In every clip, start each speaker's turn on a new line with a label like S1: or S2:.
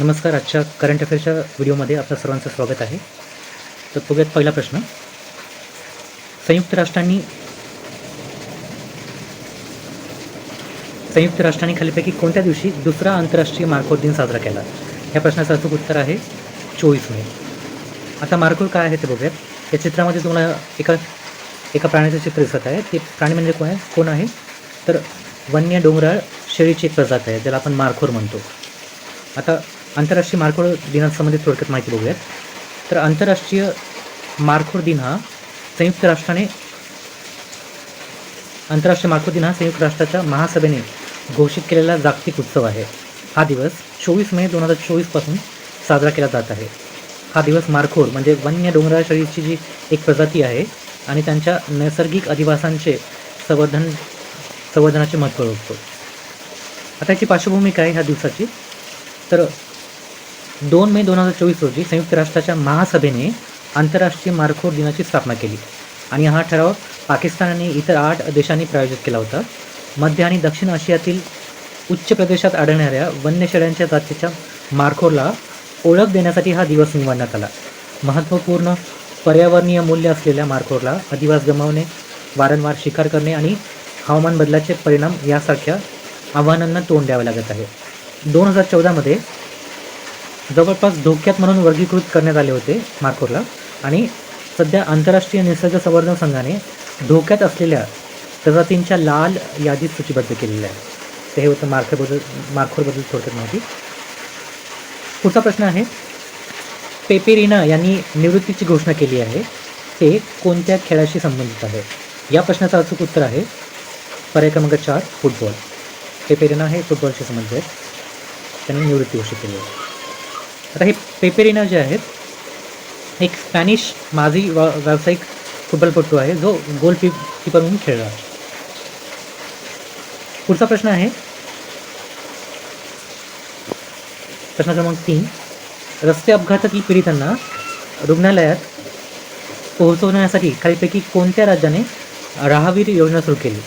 S1: नमस्कार आजच्या करंट अफेअरच्या व्हिडिओमध्ये आपलं सर्वांचं स्वागत आहे. तर बघूयात पहिला प्रश्न. संयुक्त राष्ट्रांनी संयुक्त राष्ट्रांनी खालीपैकी कोणत्या दिवशी दुसरा आंतरराष्ट्रीय मार्कोर दिन साजरा केला? या प्रश्नाचं अचूक उत्तर आहे चोवीस मे. आता मार्कोर काय आहे ते बघूयात. या चित्रामध्ये तुम्हाला एका एका प्राण्याचं चित्र दिसत आहे. ते प्राणी म्हणजे कोण आहे? कोण आहे? तर वन्य डोंगराळ शेळीची एक प्रजात आहे ज्याला आपण मारखोर म्हणतो. आता आंतरराष्ट्रीय मारखोड दिनासंबंधी थोडक्यात माहिती बघूयात. तर आंतरराष्ट्रीय मारखोड दिन हा संयुक्त राष्ट्राने आंतरराष्ट्रीय मारखोड दिन हा संयुक्त राष्ट्राच्या महासभेने घोषित केलेला जागतिक उत्सव आहे. हा दिवस चोवीस मे दोन हजार चोवीसपासून साजरा केला जात आहे. हा दिवस मारखोर म्हणजे वन्य डोंगराळ शेळीची जी एक प्रजाती आहे आणि त्यांच्या नैसर्गिक अधिवासांचे संवर्धन संवर्धनाचे महत्त्व ओळखतो. आता याची पार्श्वभूमी काय ह्या दिवसाची? तर दोन मे दोन हजार चोवीस रोजी संयुक्त राष्ट्राच्या महासभेने आंतरराष्ट्रीय मारखोर दिनाची स्थापना केली. आणि हा ठराव पाकिस्तान आणि इतर आठ देशांनी प्रायोजित केला होता. मध्य आणि दक्षिण आशियातील उच्च प्रदेशात आढळणाऱ्या वन्य शेळ्यांच्या जातीच्या मारखोरला ओळख देण्यासाठी हा दिवस निवडण्यात आला. महत्त्वपूर्ण पर्यावरणीय मूल्य असलेल्या मारखोरला अधिवास गमावणे वारंवार शिकार करणे आणि हवामान बदलाचे परिणाम यासारख्या आव्हानांना तोंड द्यावे लागत आहे. दोन हजार चौदामध्ये जवळपास धोक्यात म्हणून वर्गीकृत करण्यात आले होते मारखोरला आणि सध्या आंतरराष्ट्रीय निसर्ग संवर्धन संघाने धोक्यात असलेल्या प्रजातींच्या लाल यादीत सूचीबद्ध केलेलं आहे तर हे होतं मार्खबद्दल मार्खोरबद्दल थोडक्यात माहिती. पुढचा प्रश्न आहे पेपेरिना यांनी निवृत्तीची घोषणा केली आहे ते कोणत्या खेळाशी संबंधित आहे? या प्रश्नाचं अचूक उत्तर आहे पर्याय क्रमांक चार फुटबॉल. पेपेरिना हे फुटबॉलशी संबंधित आहेत. त्यांनी निवृत्ती घोषित केली आहे. आता हे पेपेरिना जे आहेत एक स्पॅनिश माजी वा व्यावसायिक फुटबॉलपटू आहे जो गोल की कीपर म्हणून खेळला पुढचा प्रश्न आहे प्रश्न क्रमांक तीन रस्ते अपघातातील पीडितांना रुग्णालयात पोहोचवण्यासाठी खालीपैकी कोणत्या राज्याने राहावीर योजना सुरू केली?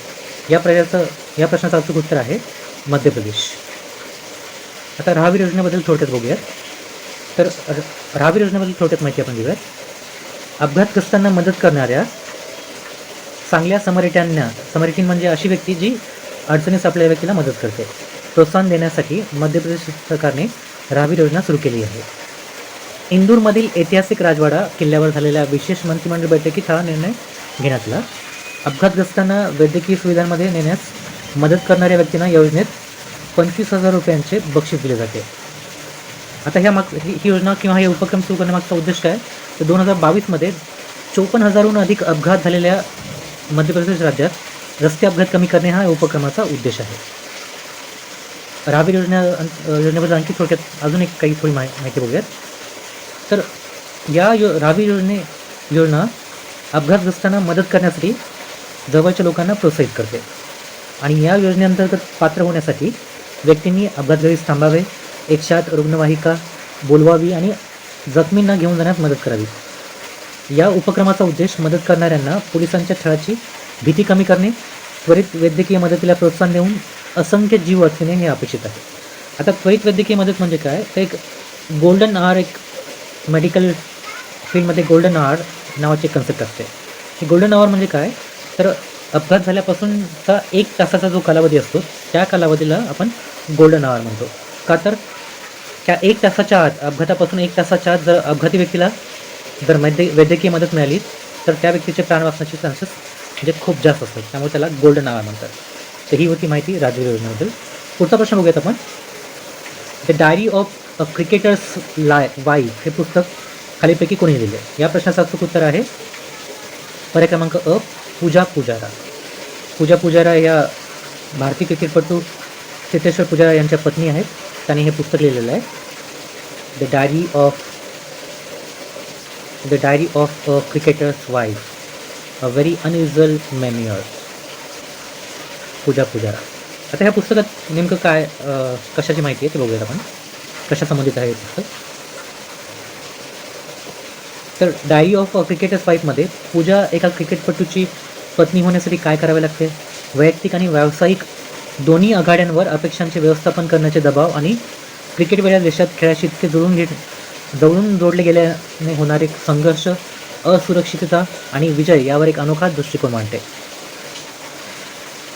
S1: या प्रश्नाचं या प्रश्नाचं अचूक उत्तर आहे मध्य प्रदेश. आता राहावीर योजनेबद्दल थोडक्यात बघूयात. तर र- योजनेबद्दल थोडक्यात माहिती आपण घेऊयात. अपघातग्रस्तांना मदत करणाऱ्या चांगल्या समरिट्यांना समरिटीन म्हणजे अशी व्यक्ती जी अडचणीस आपल्या व्यक्तीला मदत करते. प्रोत्साहन देण्यासाठी मध्य प्रदेश सरकारने राहावीर योजना सुरू केली आहे. इंदूरमधील ऐतिहासिक राजवाडा किल्ल्यावर झालेल्या विशेष मंत्रिमंडळ बैठकीत हा निर्णय घेण्यात आला. अपघातग्रस्तांना वैद्यकीय सुविधांमध्ये नेण्यास मदत करणाऱ्या व्यक्तींना योजनेत पंचवीस हजार रुपयांचे बक्षीस दिले जाते. आता ह्या माग ही ही योजना किंवा हे उपक्रम सुरू करण्यामागचा उद्देश काय? तर दोन हजार बावीसमध्ये चोपन्न हजारहून अधिक अपघात झालेल्या मध्य प्रदेश राज्यात रस्ते अपघात कमी करणे हा उपक्रमाचा उद्देश आहे. राहावीर योजना योजनेबद्दल आणखी थोडक्यात अजून एक काही थोडी माहि माहिती बघूयात. तर या यो राहावीर योजने योजना अपघातग्रस्तांना मदत करण्यासाठी जवळच्या लोकांना प्रोत्साहित करते. आणि या योजनेअंतर्गत पात्र होण्यासाठी व्यक्तींनी अपघातग्रस्त थांबावे एकशे आठ रुग्णवाहिका बोलवावी आणि जखमींना घेऊन जाण्यास मदत करावी. या उपक्रमाचा उद्देश मदत करणाऱ्यांना पोलिसांच्या छळाची भीती कमी करणे त्वरित वैद्यकीय मदतीला प्रोत्साहन देऊन असंख्य जीव वाचविणे हे अपेक्षित आहे. आता त्वरित वैद्यकीय मदत म्हणजे काय? तर एक गोल्डन आर एक मेडिकल फील्डमध्ये गोल्डन आर नावाची एक कन्सेप्ट असते. हे गोल्डन आवर म्हणजे काय? तर अपघात झाल्यापासूनचा एक तासाचा जो कालावधी असतो त्या कालावधीला आपण गोल्डन आवर म्हणतो. का तर त्या एक तासाच्या आत अपघातापासून एक तासाच्या आत जर अपघाती व्यक्तीला जर वैद्य वैद्यकीय मदत मिळाली तर त्या व्यक्तीचे प्राण वाचण्याचे चान्सेस म्हणजे खूप जास्त असतात. त्यामुळे त्याला गोल्डन नावा म्हणतात. तर ही होती माहिती राजवीर योजनेबद्दल. पुढचा प्रश्न बघूयात आपण. The diary of a cricketer's lie wife हे पुस्तक खालीपैकी कोणी लिहिले या प्रश्नाचं अचूक उत्तर आहे पर्याय क्रमांक अ पूजा पुजारा. पूजा पुजारा या भारतीय क्रिकेटपटू चेतेश्वर पुजारा यांच्या पत्नी आहेत. त्यांनी हे पुस्तक लिहिलेलं आहे. The diary of the diary of a cricketer's wife a very unusual memoir Pooja Pujara आता ह्या पुस्तकात नेमकं काय कशाची माहिती आहे ते बघूयात आपण. कशा संबंधित आहे हे पुस्तक? तर डायरी ऑफ क्रिकेटर्स वाईफमध्ये पूजा एका क्रिकेटपटूची पत्नी होण्यासाठी काय करावे लागते? वैयक्तिक आणि व्यावसायिक दोन्ही आघाड्यांवर अपेक्षांचे व्यवस्थापन करण्याचे दबाव आणि क्रिकेट वेळा देशात खेळाशी इतके जुळून घेत जवळून जोडले गेल्याने होणारे संघर्ष असुरक्षितता आणि विजय यावर एक अनोखा दृष्टिकोन मांडते.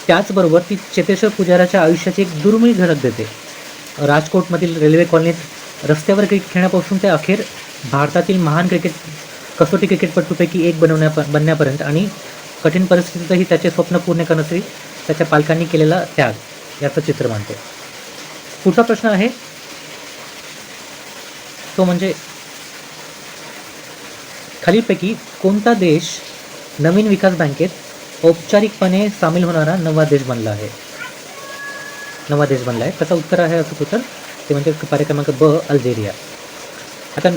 S1: त्याचबरोबर ती चेतेश्वर पुजाराच्या आयुष्याची एक दुर्मिळ झलक देते. राजकोटमधील रेल्वे कॉलनीत रस्त्यावर क्रिकेट खेळण्यापासून ते अखेर भारतातील महान क्रिकेट कसोटी क्रिकेटपटूपैकी एक बनवण्या बनण्यापर्यंत आणि कठीण परिस्थितीतही त्याचे स्वप्न पूर्ण करण्यासाठी त्याच्या पालकांनी केलेला त्याग याचं चित्र मांडते. पुढचा प्रश्न आहे तो म्हणजे खालीलपैकी कोणता देश नवीन विकास बँकेत औपचारिकपणे सामील होणारा नवा देश बनला आहे? नवा देश बनला आहे. त्याचं उत्तर आहे असं उत्तर ते म्हणजे पर्याय क्रमांक ब अल्जेरिया. आता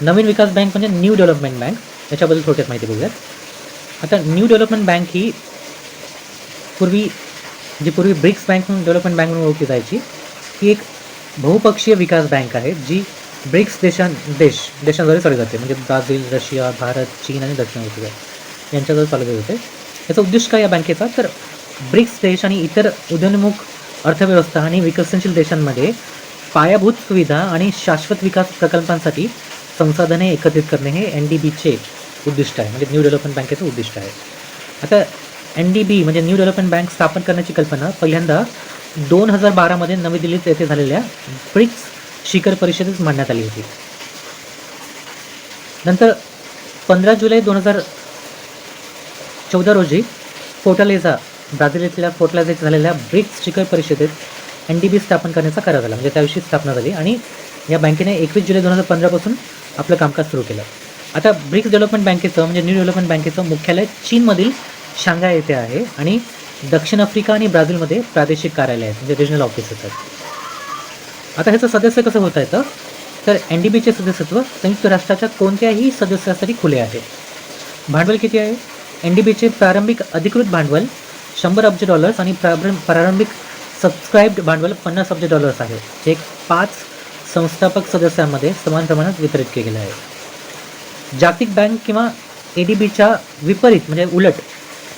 S1: नवीन विकास बँक म्हणजे न्यू डेव्हलपमेंट बँक याच्याबद्दल थोडक्यात माहिती बघूयात. आता न्यू डेव्हलपमेंट बँक ही पूर्वी जी पूर्वी ब्रिक्स बँक म्हणून डेव्हलपमेंट बँक म्हणून ओळखली जायची ही एक बहुपक्षीय विकास बँक आहे जी ब्रिक्स देशां देश देशांद्वारे चालू जाते. म्हणजे ब्राझील रशिया भारत चीन आणि दक्षिण आफ्रिका यांच्याद्वारे चालवली जाते. याचा उद्देश काय या बँकेचा? तर ब्रिक्स देश आणि इतर उदयोन्मुख अर्थव्यवस्था आणि विकसनशील देशांमध्ये पायाभूत सुविधा आणि शाश्वत विकास प्रकल्पांसाठी संसाधने एकत्रित करणे हे एन डी बीचे उद्दिष्ट आहे. म्हणजे न्यू डेव्हलपमेंट बँकेचं उद्दिष्ट आहे. आता एन डी बी म्हणजे न्यू डेव्हलपमेंट बँक स्थापन करण्याची कल्पना पहिल्यांदा दोन हजार बारामध्ये नवी दिल्लीत येथे झालेल्या ब्रिक्स शिखर परिषदेत मांडण्यात आली होती. नंतर पंधरा जुलै दोन हजार चौदा रोजी फोर्टालेझा ब्राझील येथील फोर्टालेझा येथे झालेल्या ब्रिक्स शिखर परिषदेत एन डी बी स्थापन करण्याचा करार झाला. म्हणजे त्याविषयी स्थापना झाली आणि या बँकेने एकवीस जुलै दोन हजार पंधरापासून आपलं कामकाज सुरू केलं. आता ब्रिक्स डेव्हलपमेंट बँकेचं म्हणजे न्यू डेव्हलपमेंट बँकेचं मुख्यालय चीनमधील शांघाय येथे आहे आणि दक्षिण आफ्रिका आणि ब्राझीलमध्ये प्रादेशिक कार्यालय आहेत म्हणजे रिजनल ऑफिस आहेत. आता ह्याचं सदस्य कसं होता येतं? तर एन डी बीचे सदस्यत्व संयुक्त राष्ट्राच्या कोणत्याही सदस्यासाठी खुले आहे. भांडवल किती आहे? एन डी बीचे प्रारंभिक अधिकृत भांडवल शंभर अब्ज डॉलर्स आणि प्रारंभिक सबस्क्राईब्ड भांडवल पन्नास अब्ज डॉलर्स आहे जे एक पाच संस्थापक सदस्यांमध्ये समान प्रमाणात वितरित केले गेले आहे. जागतिक बँक किंवा ए डी बीच्या विपरीत म्हणजे उलट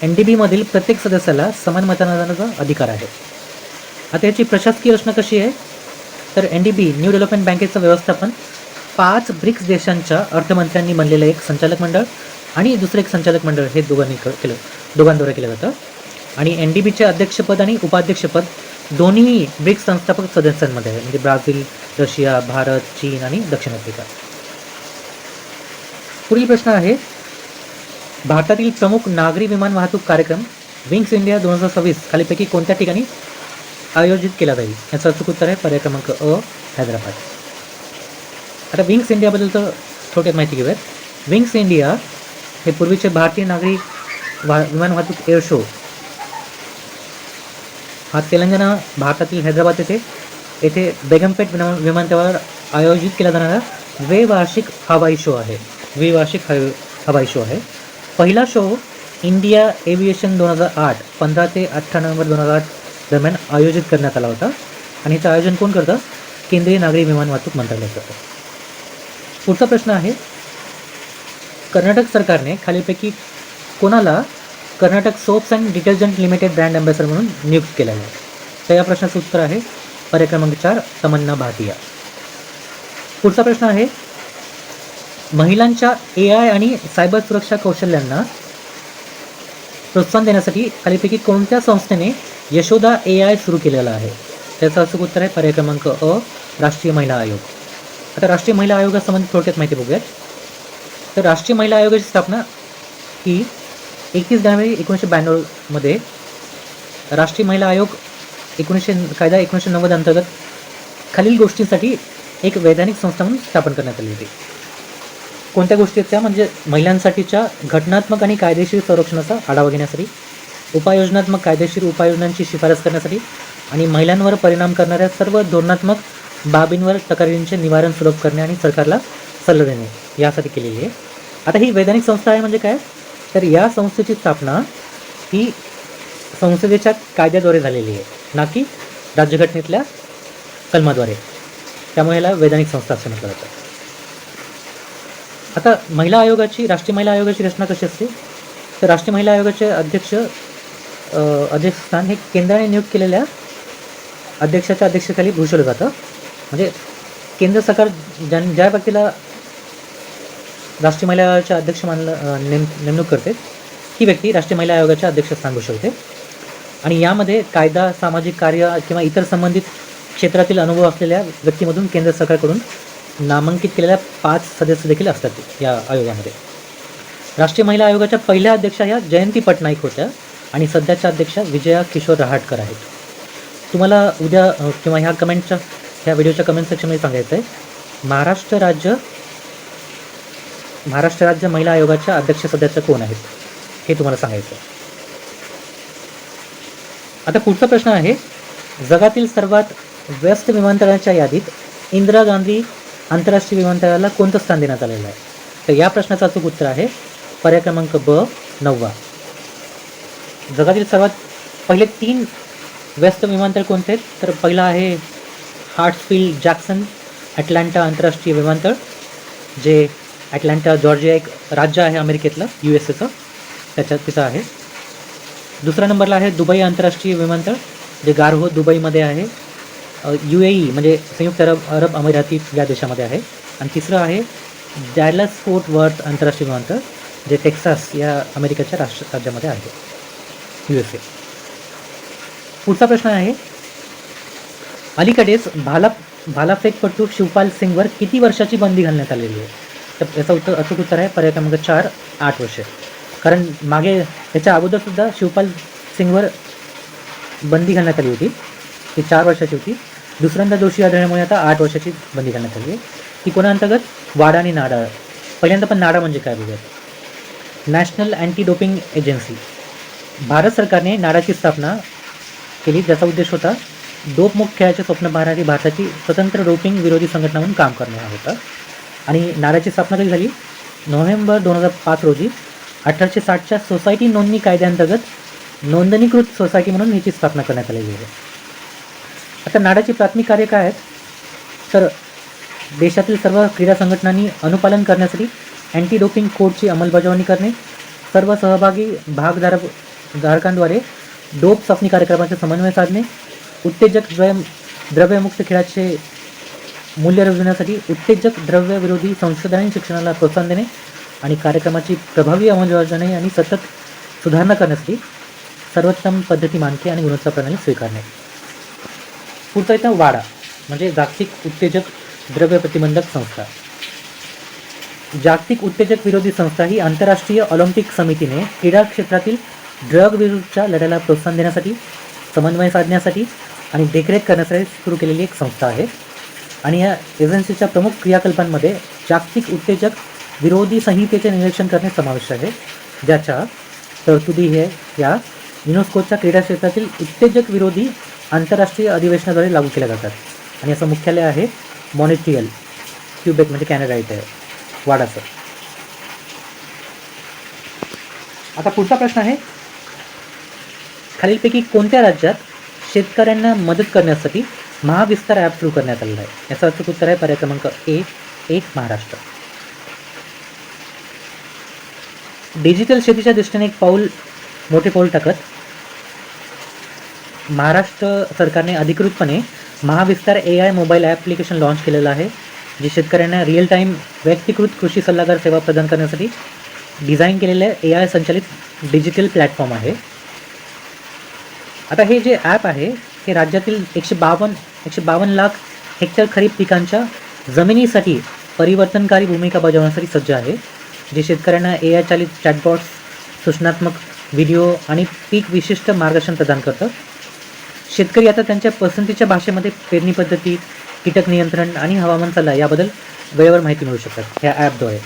S1: एन डी बीमधील प्रत्येक सदस्याला समान मतदानाचा अधिकार आहे. आता याची प्रशासकीय रचना कशी आहे? तर N D B new development बँकेचं व्यवस्थापन पाच ब्रिक्स देशांच्या अर्थमंत्र्यांनी बनलेलं एक संचालक मंडळ आणि दुसरं एक संचालक मंडळ हे दोघांनी केलं दोघांद्वारे केलं जातं. आणि एन डी बीचे अध्यक्षपद आणि उपाध्यक्षपद दोन्ही ब्रिक्स संस्थापक सदस्यांमध्ये आहे म्हणजे ब्राझील रशिया भारत चीन आणि दक्षिण आफ्रिका. पुढील प्रश्न आहे भारतातील प्रमुख नागरी विमान वाहतूक कार्यक्रम विंग्स इंडिया दोन हजार सव्वीस खालीपैकी कोणत्या ठिकाणी आयोजित केला जाईल? याचं अचूक उत्तर आहे पर्याय क्रमांक अ हैदराबाद. आता विंग्स इंडियाबद्दल थोडक्यात माहिती घेऊयात. विंग्स इंडिया हे पूर्वीचे भारतीय नागरी वा विमान वाहतूक एअर शो. हा तेलंगणा भारतातील हैदराबाद येथे येथे बेगमपेट विमान विमानतळावर आयोजित केला जाणारा द्विवार्षिक हवाई शो आहे. द्विवार्षिक हवाई शो आहे. पहिला शो इंडिया एव्हिएशन दोन हजार आठ पंधरा ते अठरा नोव्हेंबर दोन हजार आठ दरम्यान आयोजित करण्यात आला होता. आणि याचं आयोजन कोण करतं? केंद्रीय नागरी विमान वाहतूक मंत्रालय करतं. पुढचा प्रश्न आहे कर्नाटक सरकारने खालीपैकी कोणाला Karnataka soaps and detergent limited brand ambassador म्हणून नियुक्त केलेलं आहे? तर या प्रश्नाचं उत्तर आहे पर्याय क्रमांक चार तमन्ना भाटिया. पुढचा प्रश्न आहे महिलांच्या ए आय आणि सायबर सुरक्षा कौशल्यांना प्रोत्साहन देण्यासाठी खालीपैकी कोणत्या संस्थेने यशोदा ए आय सुरू केलेला आहे? त्याचं अचूक उत्तर आहे पर्याय क्रमांक अ राष्ट्रीय महिला आयोग. आता राष्ट्रीय महिला आयोगासंबंधी थोडक्यात माहिती बघूयात. तर राष्ट्रीय महिला आयोगाची स्थापना ही एकतीस जानेवारी एकोणीसशे ब्याण्णवमध्ये राष्ट्रीय महिला आयोग एकोणीसशे कायदा एकोणीसशे नव्वद अंतर्गत खालील गोष्टींसाठी एक वैधानिक संस्था म्हणून स्थापन करण्यात आली होती. कोणत्या गोष्टी आहेत त्या? म्हणजे महिलांसाठीच्या घटनात्मक आणि कायदेशीर संरक्षणाचा आढावा घेण्यासाठी उपाययोजनात्मक कायदेशीर उपाययोजनांची शिफारस करण्यासाठी आणि महिलांवर परिणाम करणाऱ्या सर्व धोरणात्मक बाबींवर तक्रारींचे निवारण सुलभ करणे आणि सरकारला सल्ला देणे यासाठी केलेली आहे. आता ही वैधानिक संस्था आहे म्हणजे काय? तर या संस्थेची स्थापना ही संसदेच्या कायद्याद्वारे झालेली आहे ना की राज्यघटनेतल्या कलमाद्वारे. त्यामुळे याला वैधानिक संस्था असं म्हटलं जातं. आता महिला आयोगाची राष्ट्रीय महिला आयोगाची रचना कशी असते? तर राष्ट्रीय महिला आयोगाचे अध्यक्ष अध्यक्षस्थान हे केंद्राने नियुक्त केलेल्या अध्यक्षाच्या अध्यक्षतेखाली भूषवलं जातं. म्हणजे केंद्र सरकार ज्या ज्या व्यक्तीला राष्ट्रीय महिला आयोगाच्या अध्यक्ष मानलं नेम नेमणूक करते ही व्यक्ती राष्ट्रीय महिला आयोगाच्या अध्यक्षस्थान भूषवते. आणि यामध्ये कायदा सामाजिक कार्य किंवा इतर संबंधित क्षेत्रातील अनुभव असलेल्या व्यक्तीमधून केंद्र सरकारकडून नामांकित केलेल्या पाच सदस्य देखील असतात या आयोगामध्ये. राष्ट्रीय महिला आयोगाच्या पहिल्या अध्यक्षा ह्या जयंती पटनाईक होत्या आणि सध्याच्या अध्यक्षा विजया किशोर रहाटकर आहेत. तुम्हाला उद्या किंवा ह्या कमेंटच्या ह्या व्हिडिओच्या कमेंट सेक्शनमध्ये सांगायचं आहे महाराष्ट्र राज्य महाराष्ट्र राज्य महिला आयोगाच्या अध्यक्ष सदस्य कोण आहेत हे तुम्हाला सांगायचं आहे आता पुढचा प्रश्न आहे जगातील सर्वात व्यस्त विमानतळांच्या यादीत इंदिरा गांधी आंतरराष्ट्रीय विमानतळाला कोणतं स्थान देण्यात आलेलं आहे? तर या प्रश्नाचं अचूक उत्तर आहे पर्याय क्रमांक ब नववा. जगातील सर्वात पहिले तीन व्यस्त विमानतळ कोणते आहेत? तर पहिला आहे हार्ट्सफील्ड जॅक्सन अटलांटा आंतरराष्ट्रीय विमानतळ जे ॲटलांटा जॉर्जिया एक राज्य आहे अमेरिकेतलं यू एस एचं. त्याच्यात तिथं आहे. दुसऱ्या नंबरला आहे दुबई आंतरराष्ट्रीय विमानतळ जे गारहो दुबईमध्ये आहे. यू ए ई म्हणजे संयुक्त अरब अरब अमिराती या देशामध्ये आहे. आणि तिसरं आहे डॅलस फोर्ट वर्थ आंतरराष्ट्रीय विमानतळ जे टेक्सास या अमेरिकेच्या राष्ट्र राज्यामध्ये आहे. यू एस ए पुढचा प्रश्न आहे अलीकडेच भाला भालाफेकपटू शिवपाल सिंगवर किती वर्षाची बंदी घालण्यात आलेली आहे? तर याचं उत्तर अचूक उत्तर आहे पर्याय क्रमांक चार आठ वर्षे. कारण मागे त्याच्या अगोदरसुद्धा शिवपाल सिंगवर बंदी घालण्यात आली होती. ती चार वर्षाची होती. दुसऱ्यांदा दोषी आढळल्यामुळे आता आठ वर्षाची बंदी घालण्यात आली आहे. ती कोणाअंतर्गत? वाडा आणि नाडा. पहिल्यांदा पण नाडा म्हणजे काय बघूयात? National anti doping agency. Bharat सरकारने नाडाची स्थापना केली ज्याचा उद्देश होता डोपमुक्त खेळाचे स्वप्न पाहणारी भारताची स्वतंत्र डोपिंग विरोधी संघटना म्हणून काम करणे हा होता. आणि नाडाची स्थापना कधी झाली? नोव्हेंबर दोन हजार पाच रोजी अठराशे साठच्या सोसायटी नोंदणी कायद्याअंतर्गत नोंदणीकृत सोसायटी म्हणून याची स्थापना करण्यात आलेली आहे. आता नाडाची प्राथमिक कार्य काय आहेत? तर देशातील सर्व क्रीडा संघटनांनी अनुपालन करण्यासाठी अँटी डोपिंग कोडची अंमलबजावणी करणे सर्व सहभागी भागधारक धारकांद्वारे डोप चाचणी कार्यक्रमाचे समन्वय साधणे उत्तेजक द्रव्य द्रव्यमुक्त खेळाचे मूल्य रुजवण्यासाठी उत्तेजक द्रव्यविरोधी संशोधन आणि शिक्षणाला प्रोत्साहन देणे आणि कार्यक्रमाची प्रभावी अंमलबजावणी आणि सतत सुधारणा करण्यासाठी सर्वोत्तम पद्धती मानके आणि गुणवत्ता प्रणाली स्वीकारणे. पुढचा येतं वाडा म्हणजे जागतिक उत्तेजक द्रव्य प्रतिबंधक संस्था. जागतिक उत्तेजक विरोधी संस्था ही आंतरराष्ट्रीय ऑलिम्पिक समितीने क्रीडा क्षेत्रातील ड्रग विरुद्धच्या लढ्याला प्रोत्साहन देण्यासाठी समन्वय साधण्यासाठी आणि देखरेख करण्यासाठी सुरू केलेली एक संस्था आहे. आणि या एजन्सीच्या प्रमुख क्रियाकल्पांमध्ये जागतिक उत्तेजक विरोधी संहितेचे निरीक्षण करणे समाविष्ट आहे. ज्याच्या तरतुदी हे या युनेस्कोच्या क्रीडा क्षेत्रातील उत्तेजक विरोधी आंतरराष्ट्रीय अधिवेशनाद्वारे लागू केल्या जातात. आणि याचं मुख्यालय आहे मॉनिट्रियल क्युबेक म्हणजे कॅनडा इथे आहे वाडाचं. आता पुढचा प्रश्न आहे खालीलपैकी कोणत्या राज्यात शेतकऱ्यांना मदत करण्यासाठी महाविस्तार ॲप सुरू करण्यात आलेला आहे? याचा अचूक उत्तर आहे पर्याय क्रमांक एक एक महाराष्ट्र. डिजिटल शेतीच्या दृष्टीने एक पाऊल मोठे पाऊल टाकत महाराष्ट्र सरकारने अधिकृतपणे Mahavistar A I mobile application launch केलेलं आहे जे शेतकऱ्यांना रिअल टाईम व्यक्तिकृत कृषी सल्लागार सेवा प्रदान करण्यासाठी डिझाईन केलेलं ए आय संचालित डिजिटल प्लॅटफॉर्म आहे. आता हे जे ॲप आहे हे राज्यातील एकशे बावन्न एकशे बावन्न लाख हेक्टर खरीप पिकांच्या जमिनीसाठी परिवर्तनकारी भूमिका बजावण्यासाठी सज्ज आहे जे शेतकऱ्यांना ए आय चालित चॅटबॉट्स सूचनात्मक व्हिडिओ आणि पीक विशिष्ट मार्गदर्शन प्रदान करतं. शेतकरी आता त्यांच्या पसंतीच्या भाषेमध्ये पेरणी पद्धती कीटक नियंत्रण आणि हवामान सल्ला याबद्दल वेळेवर माहिती मिळू शकतात. ह्या ॲपद्वारे.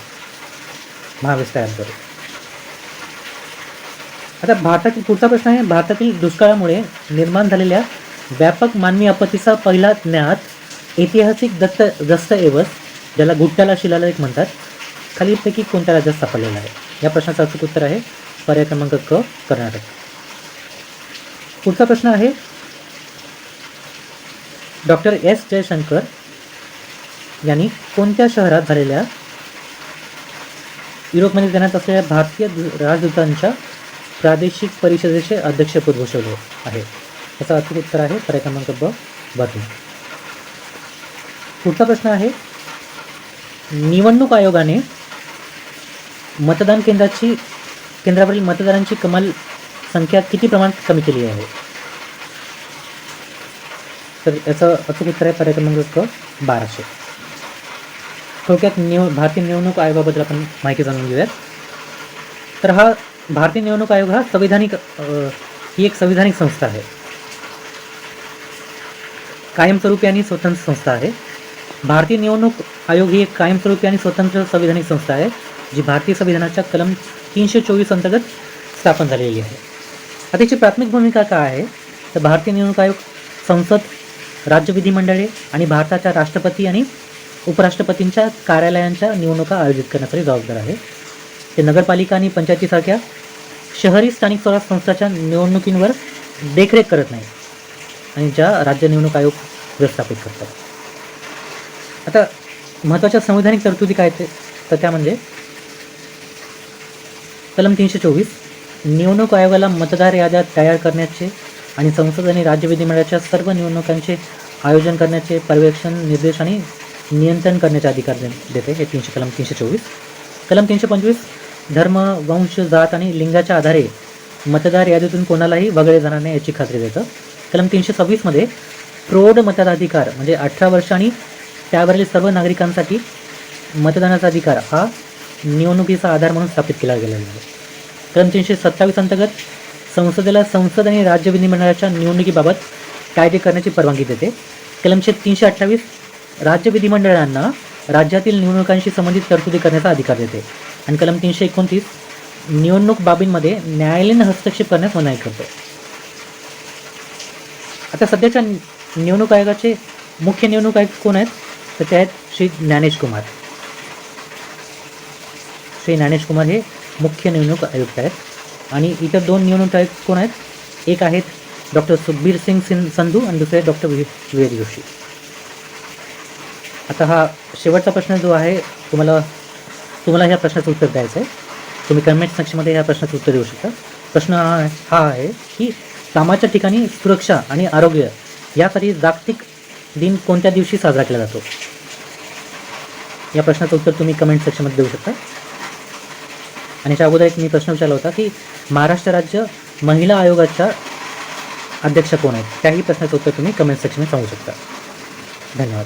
S1: महाविस्ता ॲपद्वारे. आता भारतातील पुढचा प्रश्न आहे भारतातील दुष्काळामुळे निर्माण झालेल्या व्यापक मानवी आपत्तीचा पहिला ज्ञात ऐतिहासिक दत्त दस्तऐवज ज्याला गुट्ट्याला शिलालेख म्हणतात खालीलपैकी कोणत्या राज्यात सापडलेला आहे? या प्रश्नाचं अचूक उत्तर आहे पर्याय क्रमांक क कर्नाटक. पुढचा प्रश्न आहे डॉक्टर एस जयशंकर यांनी कोणत्या शहरात झालेल्या युरोपमध्ये देण्यात असलेल्या भारतीय राजदूतांच्या प्रादेशिक परिषदेचे अध्यक्षपद भूषवले आहे? याचं अचूक उत्तर आहे पर्याय क्रमांक ब पुढचा प्रश्न आहे निवडणूक आयोगाने मतदान केंद्राची केंद्रावरील मतदारांची कमाल संख्या किती प्रमाणात कमी केली आहे? तर याचं अचूक उत्तर आहे पर्याय क्रमांक क बाराशे. थोडक्यात निव भारतीय निवडणूक आयोगाबद्दल आपण माहिती जाणून घेऊयात. तर हा भारतीय निवडणूक आयोग हा संविधानिक ही एक संविधानिक संस्था आहे. कायमस्वरूपी आणि स्वतंत्र संस्था आहे. भारतीय निवडणूक आयोग ही एक कायमस्वरूपी आणि स्वतंत्र संविधानिक संस्था आहे जी भारतीय संविधानाच्या कलम तीनशे चोवीस अंतर्गत स्थापन झालेली आहे. आता याची प्राथमिक भूमिका काय आहे? तर भारतीय निवडणूक आयोग संसद राज्य विधिमंडळे आणि भारताच्या राष्ट्रपती आणि उपराष्ट्रपतींच्या कार्यालयांच्या निवडणुका आयोजित करण्यासाठी जबाबदार आहे. ते नगरपालिका आणि पंचायतीसारख्या शहरी स्थानिक स्वराज संस्थाच्या निवडणुकींवर देखरेख करत नाही आणि ज्या राज्य निवडणूक आयोग व्यवस्थापित करतात. आता महत्त्वाच्या संवैधानिक तरतुदी काय ते तर त्या म्हणजे कलम तीनशे चोवीस निवडणूक आयोगाला मतदार याद्या तयार करण्याचे आणि संसद आणि राज्य विधिमंडळाच्या सर्व निवडणुकांचे आयोजन करण्याचे पर्यवेक्षण निर्देश आणि नियंत्रण करण्याचे अधिकार दे देते. हे तीनशे कलम तीनशे चोवीस. कलम तीनशे पंचवीस धर्म वंश जात आणि लिंगाच्या आधारे मतदार यादीतून कोणालाही वगळले जाणार नाही याची खात्री देतं. कलम तीनशे सव्वीसमध्ये प्रौढ मताधिकार म्हणजे अठरा वर्ष आणि त्यावरील सर्व नागरिकांसाठी मतदानाचा अधिकार हा निवडणुकीचा आधार म्हणून स्थापित केला गेलेला आहे. कलम तीनशे सत्तावीस अंतर्गत संसदेला संसद आणि राज्य विधिमंडळाच्या निवडणुकीबाबत कायदे करण्याची परवानगी देते. कलमशे तीनशे अठ्ठावीस राज्य विधिमंडळांना राज्यातील निवडणुकांशी संबंधित तरतुदी करण्याचा अधिकार देते. आणि कलम तीनशे एकोणतीस निवडणूक बाबींमध्ये न्यायालयीन हस्तक्षेप करण्यास मनाई करतो. आता सध्याच्या निवडणूक आयोगाचे मुख्य निवडणूक आयुक्त कोण आहेत? तर ते आहेत श्री ज्ञानेश कुमार. श्री ज्ञानेश कुमार हे मुख्य निवडणूक आयुक्त आहेत. आणि इतर दोन निवडणूक आयुक्त कोण आहेत? एक आहेत डॉक्टर सुखबीर सिंग सिं संधू आणि दुसरे डॉक्टर विवेक जोशी. आता हा शेवटचा प्रश्न जो आहे तुम्हाला तुम्हाला ह्या प्रश्नाचं उत्तर द्यायचं आहे तुम्ही कमेंट सेक्शनमध्ये ह्या प्रश्नाचं उत्तर देऊ शकता. प्रश्न हा हा आहे की कामाच्या ठिकाणी सुरक्षा आणि आरोग्य यासाठी जागतिक दिन कोणत्या दिवशी साजरा केला जातो? या प्रश्नाचं उत्तर तुम्ही कमेंट सेक्शनमध्ये देऊ शकता. आणि याच्या अगोदर एक मी प्रश्न विचारला होता की महाराष्ट्र राज्य महिला आयोगाच्या अध्यक्ष कोण आहेत? त्याही प्रश्नाचं उत्तर तुम्ही कमेंट सेक्शनमध्ये सांगू शकता. धन्यवाद.